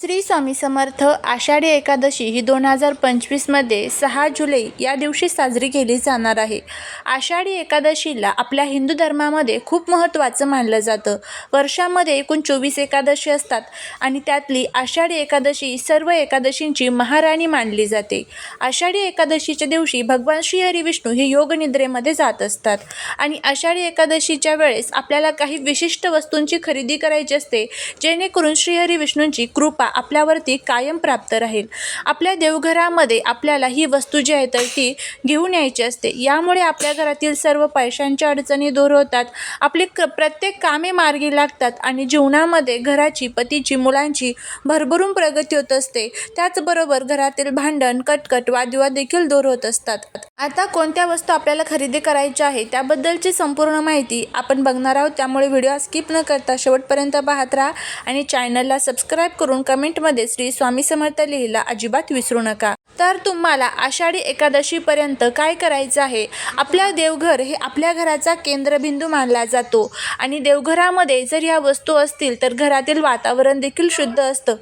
श्री स्वामी समर्थ आषाढी एकादशी ही दोन हजार पंचवीसमध्ये सहा जुलै या दिवशी साजरी केली जाणार आहे. आषाढी एकादशीला आपल्या हिंदू धर्मामध्ये खूप महत्त्वाचं मानलं जातं. वर्षामध्ये एकूण चोवीस एकादशी असतात आणि त्यातली आषाढी एकादशी सर्व एकादशींची महाराणी मानली जाते. आषाढी एकादशीच्या दिवशी भगवान श्री हरिविष्णू हे योगनिद्रेमध्ये जात असतात आणि आषाढी एकादशीच्या वेळेस आपल्याला काही विशिष्ट वस्तूंची खरेदी करायची असते जेणेकरून श्रीहरी विष्णूंची कृपा आपल्यावरती कायम प्राप्त राहील. आपल्या देवघरामध्ये आपल्याला ही वस्तू जी आहे तर ती घेऊन यायची असते. यामुळे आपल्या घरातील सर्व पैशांच्या अडचणी दूर होतात. आपली क प्रत्येक कामे मार्गी लागतात आणि जीवनामध्ये घराची पतीची मुलांची भरभरून प्रगती होत असते. त्याचबरोबर घरातील भांडण कटकट वादविवाद देखील दूर होत असतात. आता कोणत्या वस्तू आपल्याला खरेदी करायच्या आहे त्याबद्दलची संपूर्ण माहिती आपण बघणार आहोत. त्यामुळे व्हिडिओ स्किप न करता शेवटपर्यंत पाहत राहा आणि चॅनलला सबस्क्राईब करून कमेंटमध्ये श्री स्वामी समर्थ लिहिला अजिबात विसरू नका. तर तुम्हाला आषाढी एकादशीपर्यंत काय करायचं आहे? आपल्या देवघर हे आपल्या घराचा केंद्रबिंदू मानला जातो. आणि देवघरामध्ये जर ह्या वस्तू असतील तर घरातील वातावरण देखील शुद्ध असतं.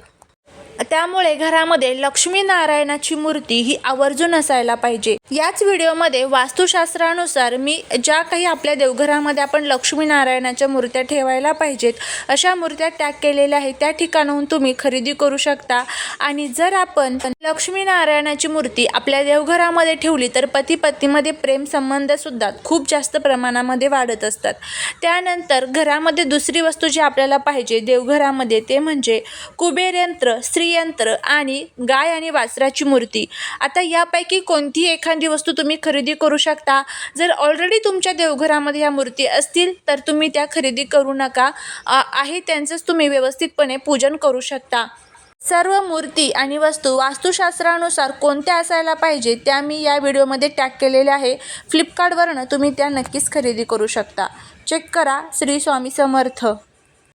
त्यामुळे घरामध्ये लक्ष्मी नारायणाची मूर्ती ही आवर्जून असायला पाहिजे. याच व्हिडिओमध्ये वास्तुशास्त्रानुसार मी ज्या काही आपल्या देवघरामध्ये आपण लक्ष्मी नारायणाच्या मूर्त्या ठेवायला पाहिजेत अशा मूर्त्या टॅग केलेल्या आहेत. त्या ठिकाणाहून तुम्ही खरेदी करू शकता. आणि जर आपण लक्ष्मी नारायणाची मूर्ती आपल्या देवघरामध्ये ठेवली तर पती पत्नीमध्ये प्रेम संबंध सुद्धा खूप जास्त प्रमाणामध्ये वाढत असतात. त्यानंतर घरामध्ये दुसरी वस्तू जी आपल्याला पाहिजे देवघरामध्ये ते म्हणजे कुबेर यंत्र यंत्र आणि गाय आणि वासराची मूर्ती. आता यापैकी कोणतीही एखादी वस्तू तुम्ही खरेदी करू शकता? जर ऑलरेडी तुमच्या देवघरामध्ये ह्या मूर्ती असतील तर तुम्ही त्या खरेदी करू नका. आहे त्यांचंच तुम्ही व्यवस्थितपणे पूजन करू शकता. सर्व मूर्ती आणि वस्तू वास्तुशास्त्रानुसार कोणत्या असायला पाहिजे त्या मी या व्हिडिओमध्ये टॅग केलेल्या आहे. फ्लिपकार्टवरनं तुम्ही त्या नक्कीच खरेदी करू शकता. चेक करा श्री स्वामी समर्थ.